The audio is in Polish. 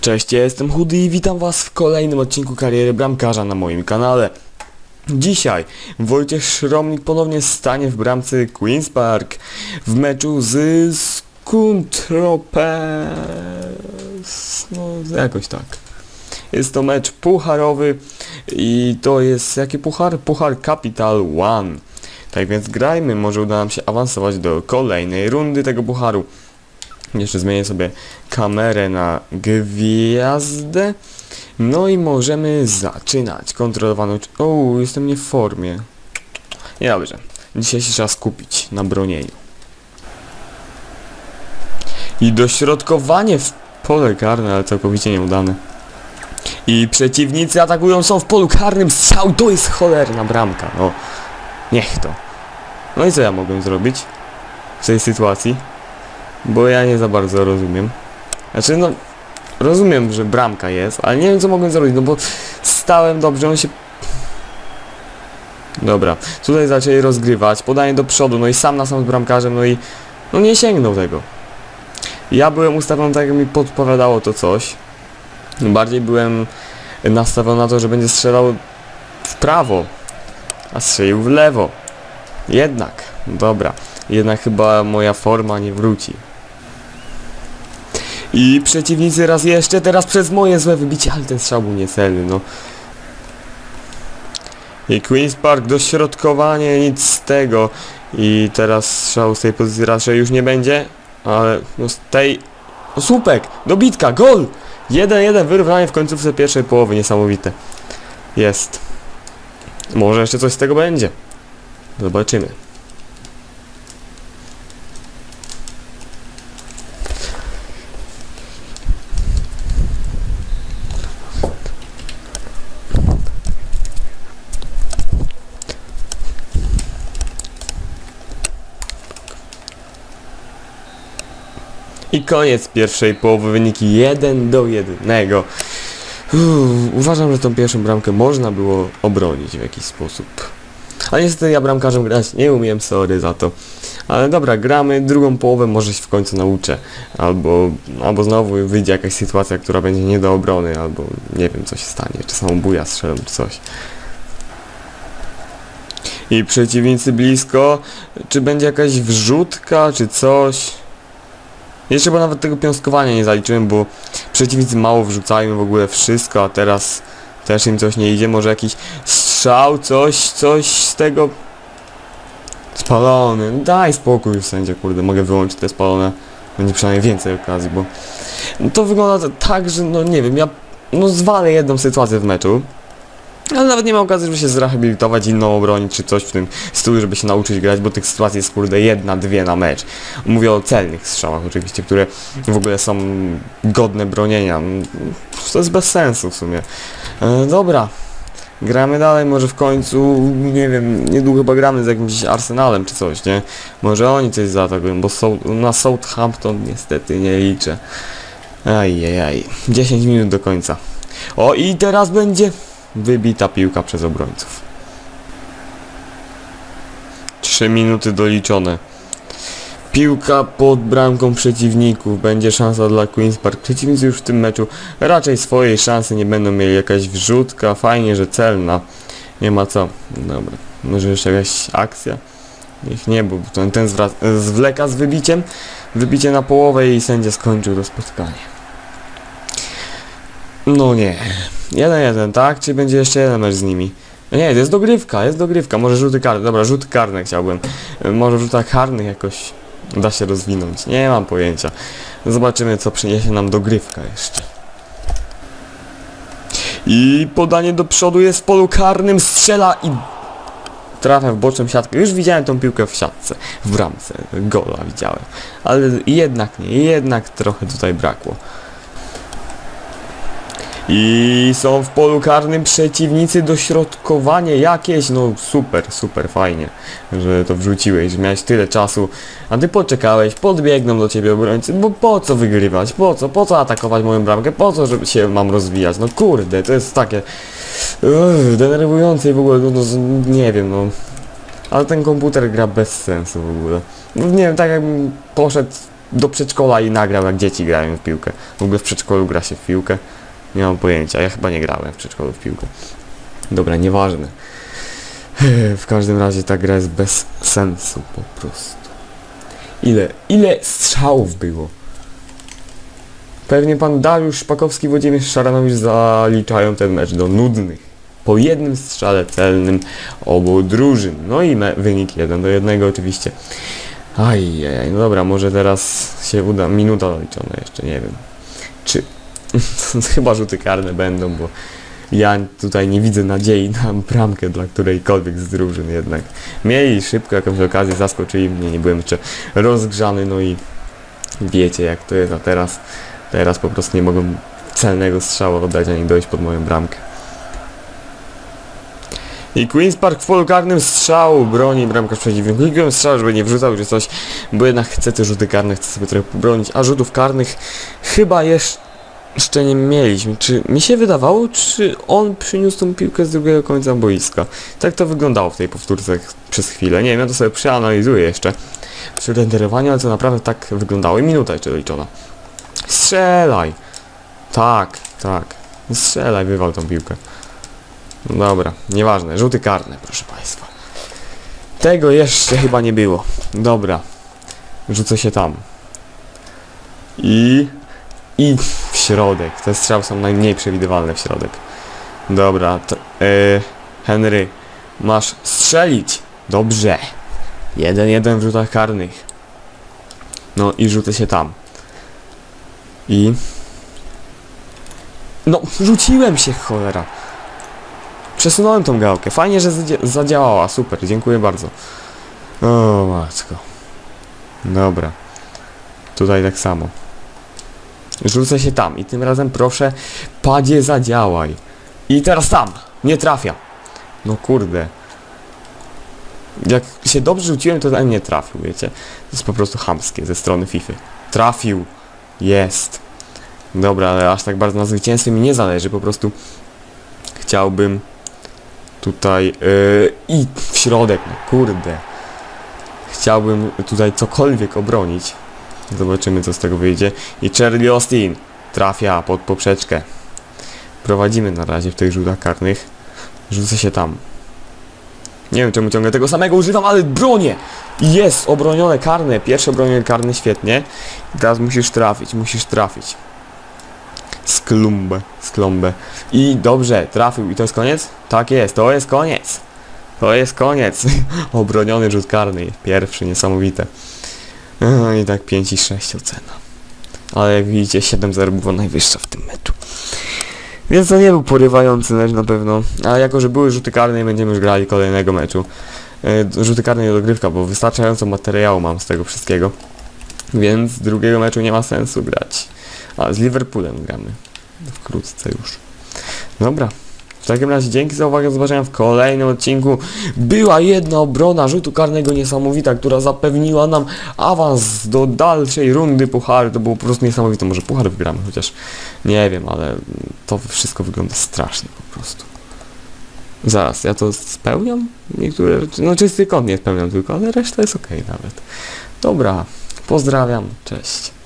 Cześć, ja jestem Chudy i witam was w kolejnym odcinku kariery bramkarza na moim kanale. Dzisiaj Wojciech Szromnik ponownie stanie w bramce Queen's Park w meczu z Skuntropes. No, jakoś tak. Jest to mecz pucharowy i to jest jaki puchar? Puchar Capital One. Tak więc grajmy, może uda nam się awansować do kolejnej rundy tego pucharu. Jeszcze zmienię sobie kamerę na gwiazdę. No i możemy zaczynać. Kontrolowaną... O, jestem nie w formie. Dobrze. Dzisiaj się trzeba skupić na bronieniu. I dośrodkowanie w pole karne, ale całkowicie nieudane. I przeciwnicy atakują, są w polu karnym. Strzał, to jest cholerna bramka. No, niech to. No i co ja mogłem zrobić w tej sytuacji? Bo ja nie za bardzo rozumiem. Znaczy no, rozumiem, że bramka jest, ale nie wiem co mogłem zrobić, no bo stałem dobrze, on się... Dobra, tutaj zaczęli rozgrywać, podanie do przodu, no i sam na sam z bramkarzem, no i... No nie sięgnął tego. Ja byłem ustawiony tak, jak mi podpowiadało to coś. Bardziej byłem nastawiony na to, że będzie strzelał w prawo, a strzelił w lewo. Jednak, dobra. Jednak chyba moja forma nie wróci. I przeciwnicy raz jeszcze, teraz przez moje złe wybicie, ale ten strzał był niecelny, no. I Queen's Park, dośrodkowanie, nic z tego. I teraz strzał z tej pozycji raczej już nie będzie, ale no z tej... No słupek, dobitka, gol! 1-1, wyrównanie w końcówce pierwszej połowy, niesamowite. Jest. Może jeszcze coś z tego będzie. Zobaczymy. I koniec pierwszej połowy, wyniki 1 do 1. Uważam, że tą pierwszą bramkę można było obronić w jakiś sposób. Ale niestety ja bramkarzem grać nie umiem, sorry za to. Ale dobra, gramy, drugą połowę może się w końcu nauczę. Albo, albo znowu wyjdzie jakaś sytuacja, która będzie nie do obrony, albo nie wiem co się stanie, czy samobuja strzelą, czy coś. I przeciwnicy blisko, czy będzie jakaś wrzutka, czy coś. Jeszcze bo nawet tego piąskowania nie zaliczyłem, bo przeciwnicy mało wrzucają w ogóle wszystko, a teraz też im coś nie idzie. Może jakiś strzał, coś, coś z tego... Spalony. No Daj spokój już sędzia, kurde, mogę wyłączyć te spalone. Będzie przynajmniej więcej okazji, bo... No to wygląda tak, że no nie wiem, ja... No zwalę jedną sytuację w meczu. Ale nawet nie ma okazji, żeby się zrehabilitować, inną obronić, czy coś w tym stylu, żeby się nauczyć grać, bo tych sytuacji jest kurde jedna, dwie na mecz. Mówię o celnych strzałach oczywiście, które w ogóle są godne bronienia. To jest bez sensu w sumie. E, dobra. Gramy dalej, może w końcu, nie wiem, niedługo chyba gramy z jakimś Arsenalem czy coś, nie? Może oni coś zaatakują, bo na Southampton niestety nie liczę. Ajajaj, 10 minut do końca. O i teraz będzie wybita piłka przez obrońców. 3 minuty doliczone. Piłka pod bramką przeciwników. Będzie szansa dla Queen's Park. Przeciwnicy już w tym meczu raczej swojej szansy nie będą mieli. Jakaś wrzutka, fajnie, że celna. Nie ma co. Dobra. Może jeszcze jakaś akcja? Niech nie, bo ten, ten zwleka z wybiciem. Wybicie na połowę i sędzia skończył to spotkanie. No nie. Jeden jeden, tak? Czy będzie jeszcze jeden mecz z nimi? No Nie, jest dogrywka, jest dogrywka. Może rzuty karne. Dobra, rzuty karne chciałbym. Może w rzutach karnych jakoś da się rozwinąć. Nie mam pojęcia. Zobaczymy, co przyniesie nam dogrywka jeszcze. I podanie do przodu jest w polu karnym, strzela i trafia w boczną siatkę. Już widziałem tą piłkę w siatce, w bramce, gola widziałem. Ale jednak nie, jednak trochę tutaj brakło. I są w polu karnym przeciwnicy, dośrodkowanie jakieś, no super, super fajnie, że to wrzuciłeś, że miałeś tyle czasu, a ty poczekałeś, podbiegną do ciebie obrońcy, bo po co wygrywać, po co, po co atakować moją bramkę, po co, żeby się mam rozwijać, no kurde, to jest takie uff, denerwujące i w ogóle, no, no, nie wiem, no, ale ten komputer gra bez sensu w ogóle, no nie wiem, tak jakbym poszedł do przedszkola i nagrał jak dzieci grają w piłkę. W ogóle w przedszkolu gra się w piłkę. Nie mam pojęcia, ja chyba nie grałem w przedszkolu w piłkę. Dobra, nieważne. W każdym razie ta gra jest bez sensu po prostu. Ile, ile strzałów było? Pewnie pan Dariusz Szpakowski, Włodzimierz Szaranowicz zaliczają ten mecz do nudnych. Po jednym strzale celnym obu drużyn. No i wynik 1 do 1 oczywiście. Ajajaj, no dobra, może teraz się uda. Minuta doliczona jeszcze, nie wiem. Czy... Chyba rzuty karne będą, bo ja tutaj nie widzę nadziei na bramkę dla którejkolwiek z drużyn jednak. Mieli szybko jakąś okazję, zaskoczyli mnie, nie byłem jeszcze rozgrzany, no i wiecie jak to jest, a teraz, teraz po prostu nie mogą celnego strzału oddać ani dojść pod moją bramkę. I Queen's Park w polu karnym strzał broni bramkarz przeciwnika. Klikłem strzał, żeby nie wrzucał czy coś, bo jednak chcę te rzuty karne, chcę sobie trochę pobronić, a rzutów karnych chyba jeszcze nie mieliśmy. Czy mi się wydawało, czy on przyniósł tą piłkę z drugiego końca boiska? Tak to wyglądało w tej powtórce przez chwilę. Nie wiem, ja to sobie przeanalizuję jeszcze przy renderowaniu, ale to naprawdę tak wyglądało. I minuta jeszcze liczona. Strzelaj! Tak, tak. Strzelaj, wywal tą piłkę. No Dobra, nieważne. Rzuty karne, proszę Państwa. Tego jeszcze chyba nie było. Dobra. Rzucę się tam. I... I w środek. Te strzały są najmniej przewidywalne w środek. Dobra, to... Yy, Henry, masz strzelić. Dobrze. Jeden, jeden w rzutach karnych. No i rzucę się tam. I... No, rzuciłem się, cholera. Przesunąłem tą gałkę. Fajnie, że zadzie- zadziałała. Super, dziękuję bardzo. O matko. Dobra. Tutaj tak samo. Rzucę się tam i tym razem proszę, padzie zadziałaj. I teraz tam. Nie trafia. No kurde. Jak się dobrze rzuciłem, to ten nie trafił, wiecie. To jest po prostu chamskie ze strony FIFA. Trafił. Jest. Dobra, ale aż tak bardzo na zwycięstwie mi nie zależy, po prostu chciałbym tutaj yy, i w środek, no kurde. Chciałbym tutaj cokolwiek obronić. Zobaczymy co z tego wyjdzie. I Charlie Austin trafia pod poprzeczkę. Prowadzimy na razie w tych rzutach karnych. Rzucę się tam. Nie wiem czemu ciągle tego samego używam, ale bronię! Jest! Obronione karne. Pierwsze obronione karne, świetnie. I teraz musisz trafić, musisz trafić. Sklumbę, sklombę. I dobrze, trafił. I to jest koniec? Tak jest, to jest koniec. To jest koniec. Obroniony rzut karny. Pierwszy, niesamowite. No I tak 5 i 6 ocena. Ale jak widzicie 7-0 była najwyższa w tym meczu. Więc to nie był porywający mecz na pewno. A jako, że były rzuty karne, będziemy już grali kolejnego meczu. E, Rzuty karne nie dogrywka, bo wystarczająco materiału mam z tego wszystkiego. Więc drugiego meczu nie ma sensu grać. A z Liverpoolem gramy. Wkrótce już. Dobra. Takim razie dzięki za uwagę, do zobaczenia w kolejnym odcinku. Była jedna obrona rzutu karnego niesamowita, która zapewniła nam awans do dalszej rundy pucharu. To było po prostu niesamowite. Może puchar wygramy, chociaż nie wiem, ale to wszystko wygląda strasznie po prostu. Zaraz, ja to spełniam? Niektóre rzeczy, no czysty kąt nie spełniam tylko, ale reszta jest okej nawet. Dobra, pozdrawiam, cześć.